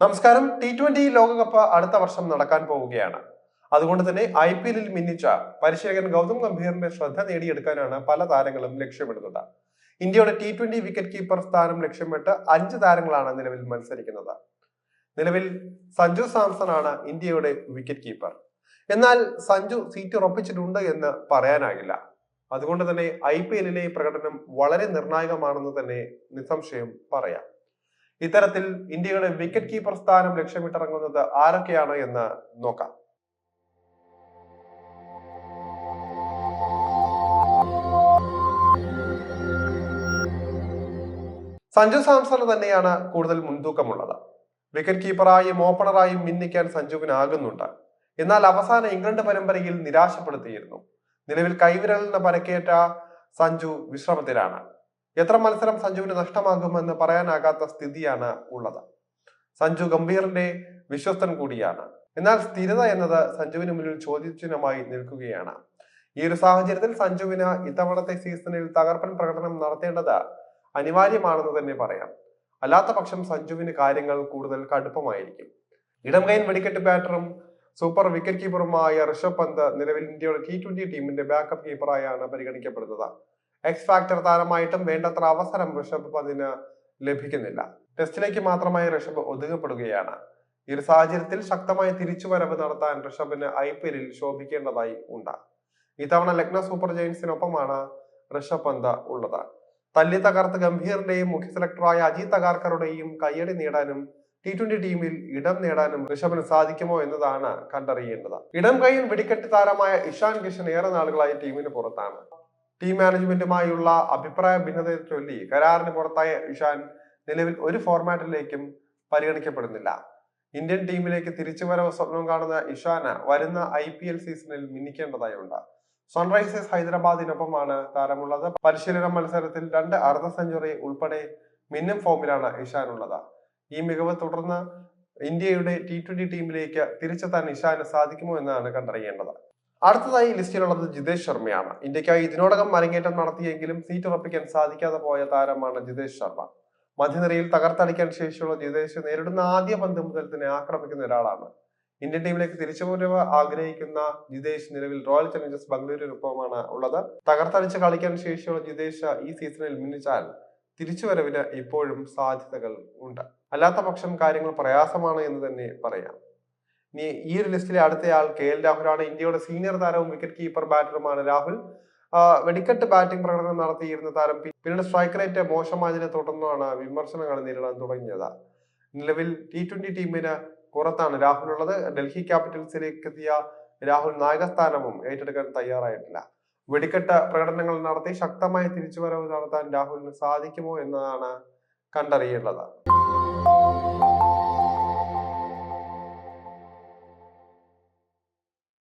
നമസ്കാരം. T twenty ലോകകപ്പ് അടുത്ത വർഷം നടക്കാൻ പോവുകയാണ്. അതുകൊണ്ട് തന്നെ ഐ പി എല്ലിൽ മിന്നിച്ച പരിശീലകൻ ഗൗതം ഗംഭീറിന്റെ ശ്രദ്ധ നേടിയെടുക്കാനാണ് പല താരങ്ങളും ലക്ഷ്യമിടുന്നത്. ഇന്ത്യയുടെ ടി ട്വന്റി വിക്കറ്റ് കീപ്പർ സ്ഥാനം ലക്ഷ്യമിട്ട് അഞ്ച് താരങ്ങളാണ് നിലവിൽ മത്സരിക്കുന്നത്. നിലവിൽ സഞ്ജു സാംസൺ ആണ് ഇന്ത്യയുടെ വിക്കറ്റ് കീപ്പർ എന്നാൽ സഞ്ജു സീറ്റ് ഉറപ്പിച്ചിട്ടുണ്ട് എന്ന് പറയാനാകില്ല. അതുകൊണ്ട് തന്നെ ഐ പി എല്ലിലെ പ്രകടനം വളരെ നിർണായകമാണെന്ന് തന്നെ നിസ്സംശയം പറയാം. ഇത്തരത്തിൽ ഇന്ത്യയുടെ വിക്കറ്റ് കീപ്പർ സ്ഥാനം ലക്ഷ്യമിട്ടിറങ്ങുന്നത് ആരൊക്കെയാണ് എന്ന് നോക്കാം. സഞ്ജു സാംസണ് തന്നെയാണ് കൂടുതൽ മുൻതൂക്കമുള്ളത്. വിക്കറ്റ് കീപ്പറായും ഓപ്പണറായും മിന്നിക്കാൻ സഞ്ജുവിനാകുന്നുണ്ട്. എന്നാൽ അവസാന ഇംഗ്ലണ്ട് പരമ്പരയിൽ നിരാശപ്പെടുത്തിയിരുന്നു. നിലവിൽ കൈവിരലിന് പരക്കേറ്റ സഞ്ജു വിശ്രമത്തിലാണ്. എത്ര മത്സരം സഞ്ജുവിന് നഷ്ടമാകുമെന്ന് പറയാനാകാത്ത സ്ഥിതിയാണ് ഉള്ളത്. സഞ്ജു ഗംഭീറിന്റെ വിശ്വസ്തൻ കൂടിയാണ്. എന്നാൽ സ്ഥിരത എന്നത് സഞ്ജുവിന് മുന്നിൽ ചോദ്യചിഹ്നമായി നിൽക്കുകയാണ്. ഈ ഒരു സാഹചര്യത്തിൽ സഞ്ജുവിന് ഇത്തവണത്തെ സീസണിൽ തകർപ്പൻ പ്രകടനം നടത്തേണ്ടത് അനിവാര്യമാണെന്ന് തന്നെ പറയാം. അല്ലാത്ത പക്ഷം സഞ്ജുവിന് കാര്യങ്ങൾ കൂടുതൽ കടുപ്പമായിരിക്കും. ഇടം കൈൻ വെടിക്കെട്ട് ബാറ്ററും സൂപ്പർ വിക്കറ്റ് കീപ്പറുമായ ഋഷഭ് പന്ത് നിലവിൽ ഇന്ത്യയുടെ ടി ട്വന്റി ടീമിന്റെ ബാക്കപ്പ് കീപ്പറായാണ് പരിഗണിക്കപ്പെടുന്നത്. എക്സ് ഫാക്ടർ താരമായിട്ടും വേണ്ടത്ര അവസരം ഋഷഭ് പന്തിന് ലഭിക്കുന്നില്ല. ടെസ്റ്റിലേക്ക് മാത്രമായി ഋഷഭ് ഒതുങ്ങപ്പെടുകയാണ്. ഈ ഒരു സാഹചര്യത്തിൽ ശക്തമായ തിരിച്ചുവരവ് നടത്താൻ ഋഷഭിന് ഐ പി എല്ലിൽ ശോഭിക്കേണ്ടതായി ഉണ്ട്. ഇത്തവണ ലക്നൗ സൂപ്പർ ജയൻസിനൊപ്പമാണ് ഋഷഭ് പന്ത് ഉള്ളത്. തല്ലി തകർത്ത് ഗംഭീറിന്റെയും മുഖ്യ സെലക്ടറായ അജിത് തകാർക്കറുടെയും കയ്യടി നേടാനും ടി ട്വന്റി ടീമിൽ ഇടം നേടാനും ഋഷഭിന് സാധിക്കുമോ എന്നതാണ് കണ്ടറിയേണ്ടത്. ഇടം കൈയിൽ വെടിക്കെട്ട് താരമായ ഇഷാൻ കിഷൻ ഏറെ നാളുകളായി ടീമിന് പുറത്താണ്. ടീം മാനേജ്മെന്റുമായുള്ള അഭിപ്രായ ഭിന്നതയെ ചൊല്ലി കരാറിന് പുറത്തായ ഇഷാൻ നിലവിൽ ഒരു ഫോർമാറ്റിലേക്കും പരിഗണിക്കപ്പെടുന്നില്ല. ഇന്ത്യൻ ടീമിലേക്ക് തിരിച്ചു വരവ് സ്വപ്നം കാണുന്ന ഇഷാന് വരുന്ന ഐ പി എൽ സീസണിൽ മിന്നിക്കേണ്ടതായുണ്ട്. സൺറൈസേഴ്സ് ഹൈദരാബാദിനൊപ്പമാണ് താരമുള്ളത്. പരിശീലന മത്സരത്തിൽ രണ്ട് അർദ്ധ സെഞ്ചുറി ഉൾപ്പെടെ മിന്നും ഫോമിലാണ് ഇഷാൻ ഉള്ളത് ഈ മികവ് തുടർന്ന് ഇന്ത്യയുടെ ടി ട്വന്റി ടീമിലേക്ക് തിരിച്ചെത്താൻ ഇഷാന് സാധിക്കുമോ എന്നാണ് കണ്ടറിയേണ്ടത്. അടുത്തതായി ലിസ്റ്റിലുള്ളത് ജിതേഷ് ശർമ്മയാണ്. ഇന്ത്യക്കായി ഇതിനോടകം അരങ്ങേറ്റം നടത്തിയെങ്കിലും സീറ്റ് ഉറപ്പിക്കാൻ സാധിക്കാതെ പോയ താരമാണ് ജിതേഷ് ശർമ്മ. മധ്യനിരയിൽ തകർത്തടിക്കാൻ ശേഷിയുള്ള ജിതേഷ് നേരിടുന്ന ആദ്യ പന്ത് മുതൽ തന്നെ ആക്രമിക്കുന്ന ഒരാളാണ്. ഇന്ത്യൻ ടീമിലേക്ക് തിരിച്ചുവരവ് ആഗ്രഹിക്കുന്ന ജിതേഷ് നിലവിൽ റോയൽ ചലഞ്ചേഴ്സ് ബംഗളൂരുവിനൊപ്പമാണ് ഉള്ളത്. തകർത്തടിച്ച് കളിക്കാൻ ശേഷിയുള്ള ജിതേഷ് ഈ സീസണിൽ മിന്നിച്ചാൽ തിരിച്ചുവരവിന് ഇപ്പോഴും സാധ്യതകൾ ഉണ്ട്. അല്ലാത്ത പക്ഷം കാര്യങ്ങൾ പ്രയാസമാണ് എന്ന് തന്നെ പറയാം. ഈ ഒരു ലിസ്റ്റിലെ അടുത്തയാൾ കെ എൽ രാഹുലാണ്. ഇന്ത്യയുടെ സീനിയർ താരവും വിക്കറ്റ് കീപ്പർ ബാറ്ററുമാണ് രാഹുൽ. വെടിക്കെട്ട് ബാറ്റിംഗ് പ്രകടനം നടത്തിയിരുന്ന താരം പിന്നീട് സ്ട്രൈക്ക് റേറ്റ് മോശമായതിനെ തുടർന്നാണ് വിമർശനങ്ങൾ നേരിടാൻ തുടങ്ങിയത്. നിലവിൽ ടി ട്വന്റി ടീമിന് പുറത്താണ് രാഹുൽ ഉള്ളത് ഡൽഹി ക്യാപിറ്റൽസിലേക്ക് എത്തിയ രാഹുൽ നായകസ്ഥാനവും ഏറ്റെടുക്കാൻ തയ്യാറായിട്ടില്ല. വെടിക്കെട്ട് പ്രകടനങ്ങൾ നടത്തി ശക്തമായ തിരിച്ചുവരവ് നടത്താൻ രാഹുലിന് സാധിക്കുമോ എന്നതാണ് കണ്ടറിയേണ്ടത്.